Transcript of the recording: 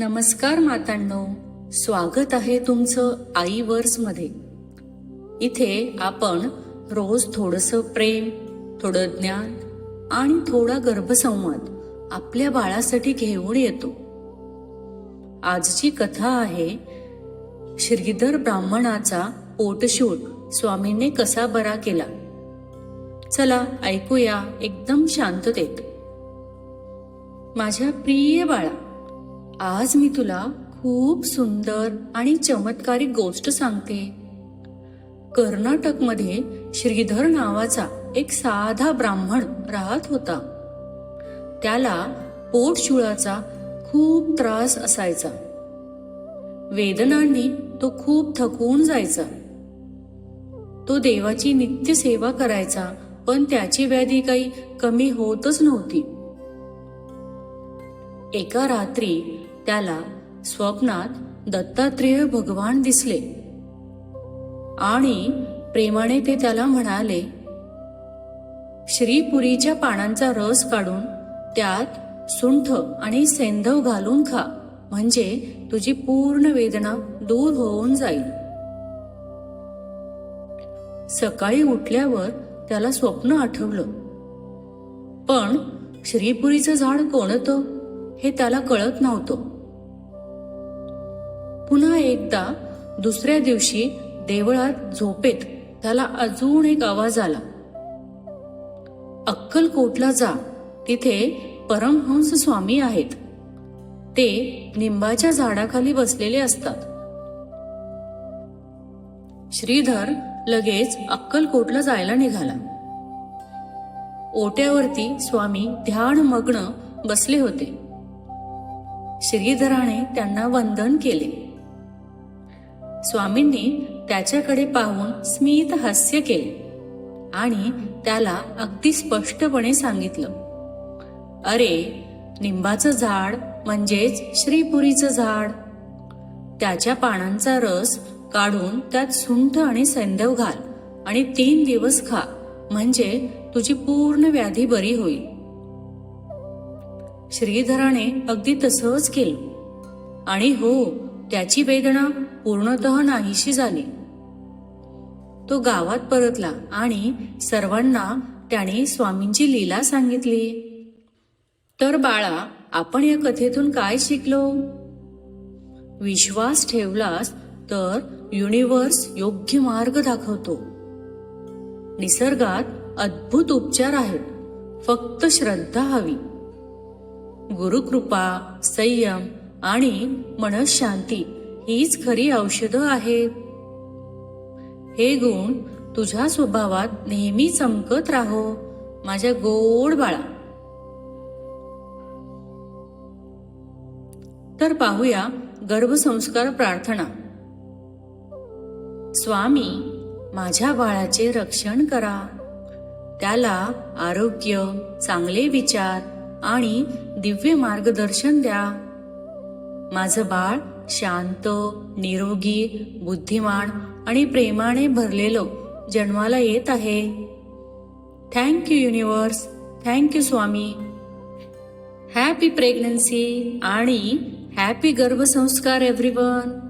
नमस्कार मातांनो स्वागत आहे तुमचं आई वर्समध्ये इथे आपण रोज थोडस प्रेम थोडं ज्ञान आणि थोडा गर्भसंवाद आपल्या बाळासाठी घेऊन येतो. आजची कथा आहे श्रीधर ब्राह्मणाचा पोटशूट स्वामीने कसा बरा केला. चला ऐकूया एकदम शांततेत. माझ्या प्रिय बाळा आज मी तुला खूप सुंदर आणि चमत्कारिक गोष्ट सांगते. कर्नाटकमध्ये श्रीधर नावाचा एक साधा ब्राह्मण राहत होता. त्याला पोटशुळाचा खूप त्रास असायचा. वेदनांनी तो खूप थकून जायचा. तो देवाची नित्य सेवा करायचा पण त्याची व्याधी काही कमी होतच नव्हती. एका रात्री त्याला स्वप्नात दत्तात्रेय भगवान दिसले. आणि प्रेमाने ते त्याला म्हणाले श्रीपुरीच्या पानांचा रस काढून त्यात सुंठ आणि सेंधव घालून खा. म्हणजे तुझी पूर्ण वेदना दूर होऊन जाईल. सकाळी उठल्यावर त्याला स्वप्न आठवलं. पण श्रीपुरीचं झाड कोणतं हे त्याला कळत नव्हतं. पुन्हा एकदा दुसऱ्या दिवशी देवळात झोपेत त्याला अजून एक आवाज आला. अक्कलकोटला जा तिथे परमहंस स्वामी आहेत. ते निंबाच्या झाडाखाली बसलेले असतात. श्रीधर लगेच अक्कलकोटला जायला निघाला. ओट्यावरती स्वामी ध्यानमग्न बसले होते. श्रीधराने त्यांना वंदन केले. स्वामींनी त्याच्याकडे पाहून स्मित हास्य केले आणि त्याला अगदी स्पष्टपणे सांगितलं. अरे निंबाचं झाड म्हणजेच श्रीपुरीचं झाड. त्याच्या पानांचा रस काढून त्यात सुंठ आणि सैंधव घाल आणि तीन दिवस खा म्हणजे तुझी पूर्ण व्याधी बरी होईल. श्रीधराने अगदी तसंच केलं. आणि हो त्याची वेदना पूर्णतः नाहीशी झाली. तो गावात परतला आणि सर्वांना त्याने स्वामींची लीला सांगितली. तर बाळा आपण या कथेतून काय शिकलो? विश्वास ठेवलास तर युनिव्हर्स योग्य मार्ग दाखवतो. निसर्गात अद्भुत उपचार आहेत फक्त श्रद्धा हवी. गुरुकृपा संयम आणि मनशांती हीच खरी औषधं आहेत. हे गुण तुझ्या स्वभावात नेहमी चमकत राहो माझ्या गोड बाळा. तर पाहूया गर्भसंस्कार प्रार्थना. स्वामी माझ्या बाळाचे रक्षण करा. त्याला आरोग्य चांगले विचार आणि दिव्य मार्गदर्शन द्या. माझं बाळ शांत निरोगी बुद्धिमान आणि प्रेमाने भरलेलं जन्माला येत आहे. Thank you universe thank you Swami. Happy pregnancy आणि हॅपी गर्भसंस्कार एव्हरीवन